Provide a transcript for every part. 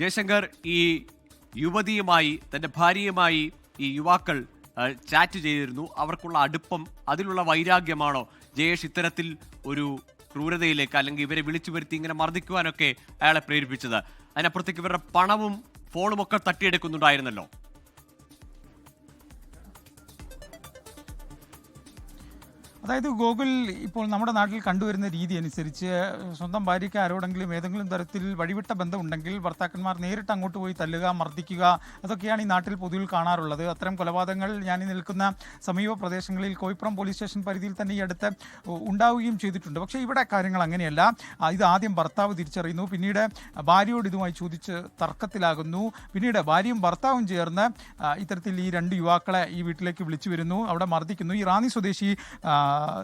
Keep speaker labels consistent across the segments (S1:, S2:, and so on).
S1: ജയശങ്കർ ഈ യുവതിയുമായി തന്റെ ഭാര്യയുമായി ഈ യുവാക്കൾ ചാറ്റ് ചെയ്തിരുന്നു. അവർക്കുള്ള അടുപ്പം അതിലുള്ള വൈരാഗ്യമാണോ? ജയേഷ് ഇത്തരത്തിൽ ഒരു ക്രൂരതയിലേക്ക് അല്ലെങ്കിൽ ഇവരെ വിളിച്ചു വരുത്തി ഇങ്ങനെ മർദ്ദിക്കുവാനൊക്കെ അയാളെ പ്രേരിപ്പിച്ചത്. അതിനപ്പുറത്തേക്ക് ഇവരുടെ പണവും ഫോണുമൊക്കെ തട്ടിയെടുക്കുന്നുണ്ടായിരുന്നല്ലോ.
S2: അതായത് ഗൂഗിൾ ഇപ്പോൾ നമ്മുടെ നാട്ടിൽ കണ്ടുവരുന്ന രീതി അനുസരിച്ച് സ്വന്തം ഭാര്യയ്ക്ക് ആരോടെങ്കിലും ഏതെങ്കിലും തരത്തിൽ വഴിവിട്ട ബന്ധമുണ്ടെങ്കിൽ ഭർത്താക്കന്മാർ നേരിട്ട് അങ്ങോട്ട് പോയി തല്ലുക മർദ്ദിക്കുക അതൊക്കെയാണ് ഈ നാട്ടിൽ പൊതുവിൽ കാണാറുള്ളത്. അത്തരം കൊലപാതകങ്ങൾ ഞാൻ നിൽക്കുന്ന സമീപ പ്രദേശങ്ങളിൽ കോയിപ്പുറം പോലീസ് സ്റ്റേഷൻ പരിധിയിൽ തന്നെ ഈ അടുത്ത് ഉണ്ടാവുകയും ചെയ്തിട്ടുണ്ട്. പക്ഷേ ഇവിടെ കാര്യങ്ങൾ അങ്ങനെയല്ല. ഇത് ആദ്യം ഭർത്താവ് തിരിച്ചറിയുന്നു. പിന്നീട് ഭാര്യയോട് ഇതുമായി ചോദിച്ച് തർക്കത്തിലാകുന്നു. പിന്നീട് ഭാര്യയും ഭർത്താവും ചേർന്ന് ഇത്തരത്തിൽ ഈ രണ്ട് യുവാക്കളെ ഈ വീട്ടിലേക്ക് വിളിച്ചു വരുന്നു. അവിടെ മർദ്ദിക്കുന്നു. ഈ റാന്നി സ്വദേശി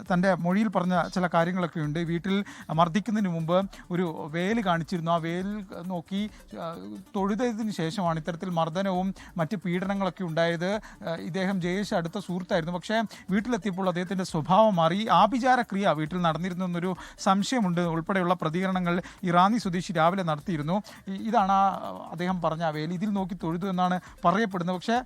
S2: തന്റെ മൊഴിയിൽ പറഞ്ഞ ചില കാര്യങ്ങളൊക്കെ ഉണ്ട്. വീട്ടിൽ മർദ്ദിക്കുന്നതിന് മുമ്പ് ഒരു വേൽ കാണിച്ചിരുന്നു. ആ വേൽ നോക്കി തൊഴുതതിന് ശേഷമാണ് ഇത്തരത്തിൽ മർദ്ദനവും മറ്റ് പീഡനങ്ങളൊക്കെ ഉണ്ടായത്. ഇദ്ദേഹം ജയേഷ് അടുത്ത സുഹൃത്തായിരുന്നു. പക്ഷേ വീട്ടിലെത്തിയപ്പോൾ അദ്ദേഹത്തിന്റെ സ്വഭാവം മാറി. ആഭിചാര ക്രിയ വീട്ടിൽ നടന്നിരുന്നു എന്നൊരു സംശയമുണ്ട്. ഉൾപ്പെടെയുള്ള പ്രതികരണങ്ങൾ ഇറാനി സ്വദേശി രാവിലെ നടത്തിയിരുന്നു. ഇതാണ് ആ അദ്ദേഹം പറഞ്ഞ വേലി. ഇതിൽ നോക്കി തൊഴുതു എന്നാണ് പറയപ്പെടുന്നത്. പക്ഷേ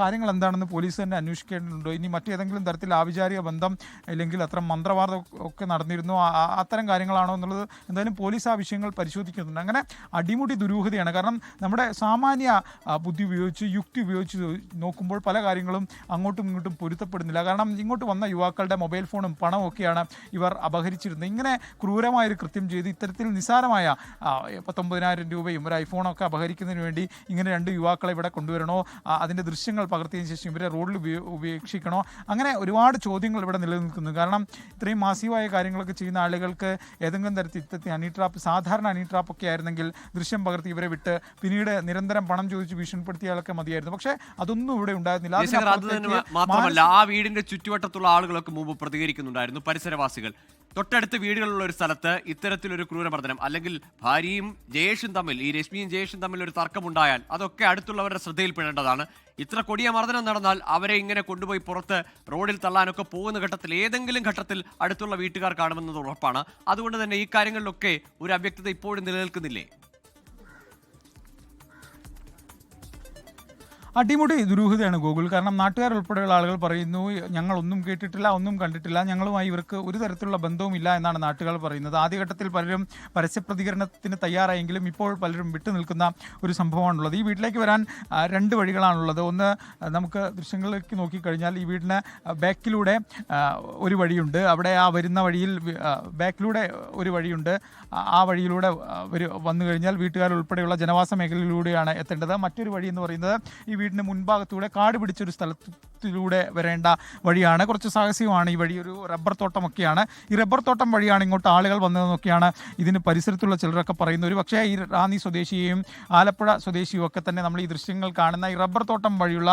S2: കാര്യങ്ങൾ എന്താണെന്ന് പോലീസ് തന്നെ അന്വേഷിക്കേണ്ടതുണ്ടോ. ഇനി മറ്റേതെങ്കിലും തരത്തിൽ ആഭിചാരിക ബന്ധം അല്ലെങ്കിൽ അത്ര മന്ത്രവാദം ഒക്കെ നടന്നിരുന്നു. അത്തരം കാര്യങ്ങളാണോ എന്നുള്ളത് എന്തായാലും പോലീസ് ആ വിഷയങ്ങൾ പരിശോധിക്കുന്നുണ്ട്. അങ്ങനെ അടിമുടി ദുരൂഹതയാണ്. കാരണം നമ്മുടെ സാമാന്യ ബുദ്ധി ഉപയോഗിച്ച് യുക്തി ഉപയോഗിച്ച് നോക്കുമ്പോൾ പല കാര്യങ്ങളും അങ്ങോട്ടും ഇങ്ങോട്ടും പൊരുത്തപ്പെടുന്നില്ല. കാരണം ഇങ്ങോട്ട് വന്ന യുവാക്കളുടെ മൊബൈൽ ഫോണും പണവും ഒക്കെയാണ് ഇവർ അപഹരിച്ചിരുന്നത്. ഇങ്ങനെ ക്രൂരമായൊരു കൃത്യം ചെയ്ത് ഇത്തരത്തിൽ നിസ്സാരമായ പത്തൊമ്പതിനായിരം രൂപയും ഒരു ഐഫോണൊക്കെ അപഹരിക്കുന്നതിന് വേണ്ടി ഇങ്ങനെ രണ്ട് യുവാക്കളെ ഇവിടെ കൊണ്ടുവരണോ അതിന്റെ ദൃശ്യങ്ങൾ പകർത്തിയതിനു ശേഷം ഇവരെ റോഡിൽ ഉപേക്ഷിക്കണോ? അങ്ങനെ ഒരുപാട് ചോദ്യങ്ങൾ ഇവിടെ നിലനിൽക്കുന്നു കാരണം ഇത്രയും മാസീവായ കാര്യങ്ങളൊക്കെ ചെയ്യുന്ന ആളുകൾക്ക് ഏതെങ്കിലും തരത്തിൽ ഇത്തരത്തിൽ അണിട്രാപ്പ് സാധാരണ അണിട്രാപ്പൊക്കെ ട്രാപ്പ് ആയിരുന്നെങ്കിൽ ദൃശ്യം പകർത്തി ഇവരെ വിട്ട് പിന്നീട് നിരന്തരം പണം ചോദിച്ച് ഭീഷണിപ്പെടുത്തിയാലൊക്കെ മതിയായിരുന്നു. പക്ഷേ അതൊന്നും ഇവിടെ ഉണ്ടായിരുന്നില്ല.
S1: മാത്രമല്ല ആ വീടിന്റെ ചുറ്റുവട്ടത്തുള്ള ആളുകളൊക്കെ മുമ്പ് പ്രതികരിക്കുന്നുണ്ടായിരുന്നു. പരിസരവാസികൾ. തൊട്ടടുത്ത വീടുകളുള്ള ഒരു സ്ഥലത്ത് ഇത്തരത്തിലൊരു ക്രൂരമർദ്ദനം അല്ലെങ്കിൽ ഭാര്യയും ജയേഷും തമ്മിൽ ഈ രശ്മിയും ജയേഷും തമ്മിൽ ഒരു തർക്കമുണ്ടായാൽ അതൊക്കെ അടുത്തുള്ളവരുടെ ശ്രദ്ധയിൽപ്പെടേണ്ടതാണ്. ഇത്ര കൊടിയ മർദ്ദനം നടന്നാൽ അവരെ ഇങ്ങനെ കൊണ്ടുപോയി പുറത്ത് റോഡിൽ തള്ളാനൊക്കെ പോകുന്ന ഘട്ടത്തിൽ ഏതെങ്കിലും ഘട്ടത്തിൽ അടുത്തുള്ള വീട്ടുകാർ കാണുമെന്നത് ഉറപ്പാണ്. അതുകൊണ്ട് തന്നെ ഈ കാര്യങ്ങളിലൊക്കെ ഒരു അവ്യക്തത ഇപ്പോഴും നിലനിൽക്കുന്നില്ലേ?
S2: അടിമുടി ദുരൂഹതയാണ് ഗൂഗിൾ. കാരണം നാട്ടുകാർ ഉൾപ്പെടെയുള്ള ആളുകൾ പറയുന്നു ഞങ്ങൾ ഒന്നും കേട്ടിട്ടില്ല ഒന്നും കണ്ടിട്ടില്ല ഞങ്ങളുമായി ഇവർക്ക് ഒരു തരത്തിലുള്ള ബന്ധവുമില്ല എന്നാണ് നാട്ടുകാർ പറയുന്നത്. ആദ്യഘട്ടത്തിൽ പലരും പരസ്യപ്രതികരണത്തിന് തയ്യാറായെങ്കിലും ഇപ്പോൾ പലരും വിട്ടു നിൽക്കുന്ന ഒരു സംഭവമാണുള്ളത്. ഈ വീട്ടിലേക്ക് വരാൻ രണ്ട് വഴികളാണുള്ളത്. ഒന്ന് നമുക്ക് ദൃശ്യങ്ങളിലേക്ക് നോക്കിക്കഴിഞ്ഞാൽ ഈ വീടിന് ബാക്കിലൂടെ ഒരു വഴിയുണ്ട്. അവിടെ ആ വരുന്ന വഴിയിൽ ബാക്കിലൂടെ ഒരു വഴിയുണ്ട്. ആ വഴിയിലൂടെ വന്നു കഴിഞ്ഞാൽ വീട്ടുകാർ ഉൾപ്പെടെയുള്ള ജനവാസ മേഖലയിലൂടെയാണ് എത്തേണ്ടത്. മറ്റൊരു വഴി എന്ന് പറയുന്നത് ഈ വീടിന് മുൻഭാഗത്തൂടെ കാട് പിടിച്ചൊരു സ്ഥലത്തിലൂടെ വരേണ്ട വഴിയാണ്. കുറച്ച് സാഹസികമാണ് ഈ വഴി. ഒരു റബ്ബർ തോട്ടമൊക്കെയാണ്. ഈ റബ്ബർ തോട്ടം വഴിയാണ് ഇങ്ങോട്ട് ആളുകൾ വന്നതെന്നൊക്കെയാണ് ഇതിന് പരിസരത്തുള്ള ചിലരൊക്കെ പറയുന്നത്. ഒരു പക്ഷേ ഈ റാന്നി സ്വദേശിയെയും ആലപ്പുഴ സ്വദേശിയും ഒക്കെ തന്നെ നമ്മൾ ഈ ദൃശ്യങ്ങൾ കാണുന്ന ഈ റബ്ബർ തോട്ടം വഴിയുള്ള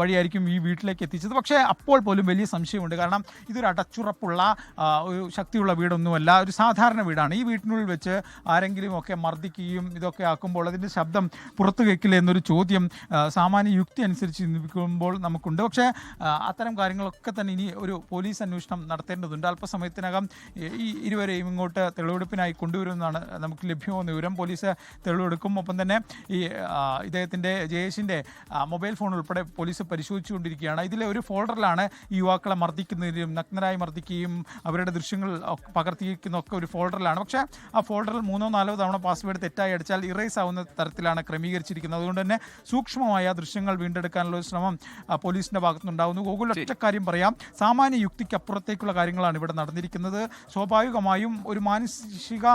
S2: വഴിയായിരിക്കും ഈ വീട്ടിലേക്ക് എത്തിച്ചത്. പക്ഷേ അപ്പോൾ പോലും വലിയ സംശയമുണ്ട്. കാരണം ഇതൊരു അടച്ചുറപ്പുള്ള ഒരു ശക്തിയുള്ള വീടൊന്നുമല്ല. ഒരു സാധാരണ വീടാണ്. ഈ വീട്ടിനുള്ളിൽ വെച്ച് ആരെങ്കിലും ഒക്കെ മർദ്ദിക്കുകയും ഇതൊക്കെ ആക്കുമ്പോൾ അതിന്റെ ശബ്ദം പുറത്തു കേൾക്കില്ല എന്നൊരു ചോദ്യം സാമാന്യ യുക്തി അനുസരിച്ച് ചിന്തിക്കുമ്പോൾ നമുക്കുണ്ട്. പക്ഷേ ആ, അത്തരം കാര്യങ്ങളൊക്കെ തന്നെ ഇനി ഒരു പോലീസ് അന്വേഷണം നടത്തേണ്ടതുണ്ട്. അല്പസമയത്തിനകം ഈ- ഇരുവരെയും ഇങ്ങോട്ട് തെളിവെടുപ്പിനായി കൊണ്ടുവരുമെന്നാണ് നമുക്ക് ലഭ്യമാകുന്ന വിവരം. പോലീസ് തെളിവെടുക്കും. ഒപ്പം തന്നെ ഈ ഇദ്ദേഹത്തിന്റെ ജയേഷിന്റെ മൊബൈൽ ഫോൺ ഉൾപ്പെടെ പോലീസ് പരിശോധിച്ചുകൊണ്ടിരിക്കുകയാണ്. ഇതിലെ ഒരു ഫോൾഡറിലാണ് യുവാക്കളെ മർദ്ദിക്കുന്നതിനും നഗ്നരായി മർദ്ദിക്കുകയും അവരുടെ ദൃശ്യങ്ങൾ പകർത്തിയിരിക്കുന്ന ഒക്കെ ഒരു ഫോൾഡറിലാണ്. പക്ഷേ ആ ഫോൾഡറിൽ മൂന്നോ നാലോ തവണ പാസ്വേഡ് തെറ്റായി അടിച്ചാൽ ഇറേസ് ആവുന്ന തരത്തിലാണ് ക്രമീകരിച്ചിരിക്കുന്നത്. അതുകൊണ്ട് തന്നെ സൂക്ഷ്മമായ ദൃശ്യങ്ങൾ വീണ്ടെടുക്കാനുള്ള ശ്രമം പോലീസിന്റെ പോലീസിന്റെ ഭാഗത്തുനിന്നുണ്ടാവുന്നു ഗൂഗിൾ ഒറ്റ കാര്യം പറയാം. സാമാന്യ യുക്തിക്ക് അപ്പുറത്തേക്കുള്ള കാര്യങ്ങളാണ് ഇവിടെ നടന്നിരിക്കുന്നത്. സ്വാഭാവികമായും ഒരു മാനസിക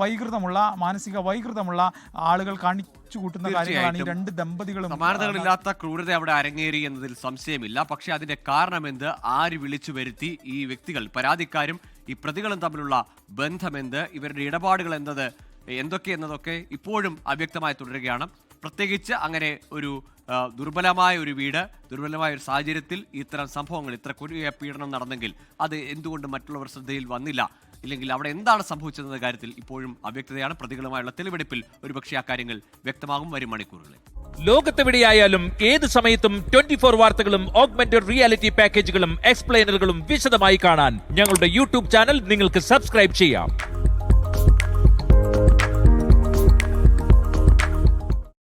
S2: വൈകൃതമുള്ള മാനസിക വൈകൃതമുള്ള ആളുകൾ കാണി കൂട്ടുന്ന കാര്യങ്ങളാണ് ഈ രണ്ട് ദമ്പതികളും
S1: സമാനതകളില്ലാത്ത ക്രൂരത അവിടെ അരങ്ങേറി എന്നതിൽ സംശയമില്ല. പക്ഷെ അതിന്റെ കാരണമെന്ത് ആര് വിളിച്ചു വരുത്തി ഈ വ്യക്തികൾ? പരാതിക്കാരും ഈ പ്രതികളും തമ്മിലുള്ള ബന്ധമെന്ത് ഇവരുടെ ഇടപാടുകൾ എന്തത് എന്തൊക്കെ എന്നതൊക്കെ ഇപ്പോഴും അവ്യക്തമായി തുടരുകയാണ്. പ്രത്യേകിച്ച് അങ്ങനെ ഒരു ദുർബലമായ ഒരു വീട് ദുർബലമായ ഒരു സാഹചര്യത്തിൽ ഇത്തരം സംഭവങ്ങൾ ഇത്ര കൊടിയ പീഡനം നടന്നെങ്കിൽ അത് എന്തുകൊണ്ട് മറ്റുള്ളവർ ശ്രദ്ധയിൽ വന്നില്ല? ഇല്ലെങ്കിൽ അവിടെ എന്താണ് സംഭവിച്ചതെന്ന കാര്യത്തിൽ ഇപ്പോഴും അവ്യക്തതയാണ്. പ്രതികളുമായുള്ള തെളിവെടുപ്പിൽ ഒരുപക്ഷെ ആ കാര്യങ്ങൾ വ്യക്തമാകും വരും മണിക്കൂറുകളിൽ.
S3: ലോകത്തെവിടെയായാലും ഏത് സമയത്തും ട്വന്റി ഫോർ വാർത്തകളും ഓഗ്മെന്റഡ് റിയാലിറ്റി പാക്കേജുകളും എക്സ്പ്ലെയിനറുകളും വിശദമായി കാണാൻ ഞങ്ങളുടെ യൂട്യൂബ് ചാനൽ നിങ്ങൾക്ക് സബ്സ്ക്രൈബ് ചെയ്യാം.